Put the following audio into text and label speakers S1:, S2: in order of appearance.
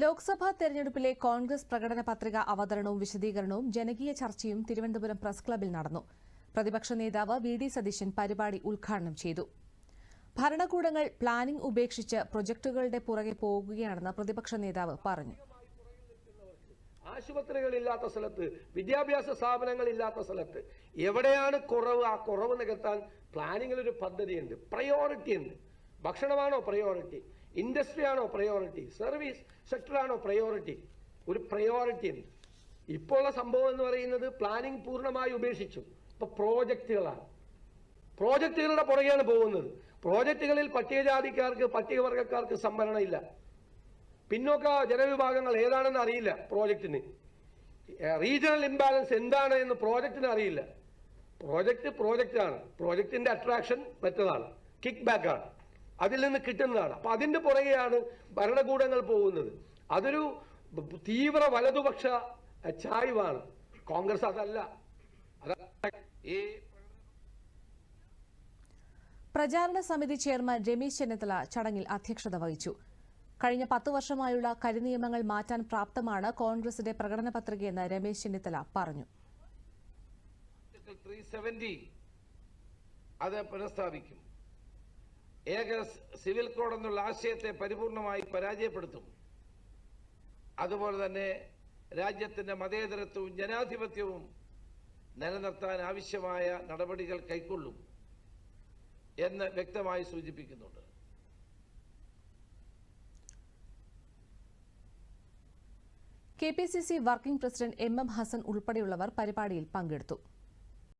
S1: ലോക്സഭാ തെരഞ്ഞെടുപ്പിലെ കോൺഗ്രസ് പ്രകടന പത്രിക അവതരണവും വിശദീകരണവും ജനകീയ ചർച്ചയും തിരുവനന്തപുരം പ്രസ് ക്ലബിൽ നടന്നു. പ്രതിപക്ഷ നേതാവ് വി ഡി സതീശൻ പരിപാടി ഉദ്ഘാടനം ചെയ്തു. ഭരണകൂടങ്ങൾ പ്ലാനിംഗ് ഉപേക്ഷിച്ച് പ്രൊജക്ടുകളുടെ പുറകെ പോകുകയാണെന്ന് പ്രതിപക്ഷ നേതാവ് പറഞ്ഞു.
S2: ആശുപത്രികളില്ലാത്ത സ്ഥലത്ത് വിദ്യാഭ്യാസ സ്ഥാപനങ്ങളില്ലാത്ത സ്ഥലത്ത് എവിടെയാണ് കുറവ്? ആ കുറവ് നികത്താൻ പ്ലാനിങ്ങിൽ ഒരു പദ്ധതിയുണ്ട് പ്രയോറിറ്റി ഉണ്ട്. ഭക്ഷണമാണോ പ്രയോറിറ്റി ഇൻഡസ്ട്രി ആണോ പ്രയോറിറ്റി സർവീസ് സെക്ടറാണോ പ്രയോറിറ്റി ഒരു പ്രയോറിറ്റി ഉണ്ട്. ഇപ്പോൾ ഉള്ള സംഭവം എന്ന് പറയുന്നത് പ്ലാനിംഗ് പൂർണമായി ഉപേക്ഷിച്ചു. ഇപ്പൊ പ്രോജക്റ്റുകളാണ് പ്രോജക്റ്റുകളുടെ പുറകെയാണ് പോകുന്നത്. പ്രോജക്റ്റുകളിൽ പട്ടികജാതിക്കാർക്ക് പട്ടികവർഗക്കാർക്ക് സംവരണം ഇല്ല പിന്നോക്ക ജനവിഭാഗങ്ങൾ ഏതാണെന്ന് അറിയില്ല പ്രോജക്റ്റിന് റീജിയണൽ ഇംബാലൻസ് എന്താണ് എന്ന് പ്രോജക്റ്റിന് അറിയില്ല. പ്രോജക്റ്റ് പ്രോജക്റ്റാണ് പ്രോജക്റ്റിന്റെ അട്രാക്ഷൻ മറ്റതാണ് കിക്ക് ബാക്ക് ആണ്. അതിൽ നിന്ന് കിട്ടുന്നതാണ്. അപ്പൊ അതിന്റെ പുറകെയാണ് ഭരണകൂടങ്ങൾ പോകുന്നത്. അതൊരു തീവ്ര വലതുപക്ഷ ചായ്വാണ്. കോൺഗ്രസ് അതല്ല. ഈ
S1: പ്രചാരണ സമിതി ചെയർമാൻ രമേശ് ചെന്നിത്തല ചടങ്ങിൽ അധ്യക്ഷത വഹിച്ചു. കഴിഞ്ഞ പത്ത് വർഷമായുള്ള കരിനിയമങ്ങൾ മാറ്റാൻ പ്രാപ്തമാണ് കോൺഗ്രസിന്റെ പ്രകടന പത്രികയെന്ന് രമേശ് ചെന്നിത്തല പറഞ്ഞു.
S3: അത് പുനഃസ്ഥാപിക്കും. ഏക സിവിൽ കോഡ് എന്നുള്ള ആശയത്തെ പരിപൂർണമായി പരാജയപ്പെടുത്തും. അതുപോലെ തന്നെ രാജ്യത്തിന്റെ മതേതരത്വവും ജനാധിപത്യവും നിലനിർത്താൻ ആവശ്യമായ നടപടികൾ കൈക്കൊള്ളും എന്ന് വ്യക്തമായി സൂചിപ്പിക്കുന്നുണ്ട്.
S1: K P C C working president M M Hasan ഉൾപ്പെടെയുള്ളവർ പരിപാടിയിൽ പങ്കെടുത്തു.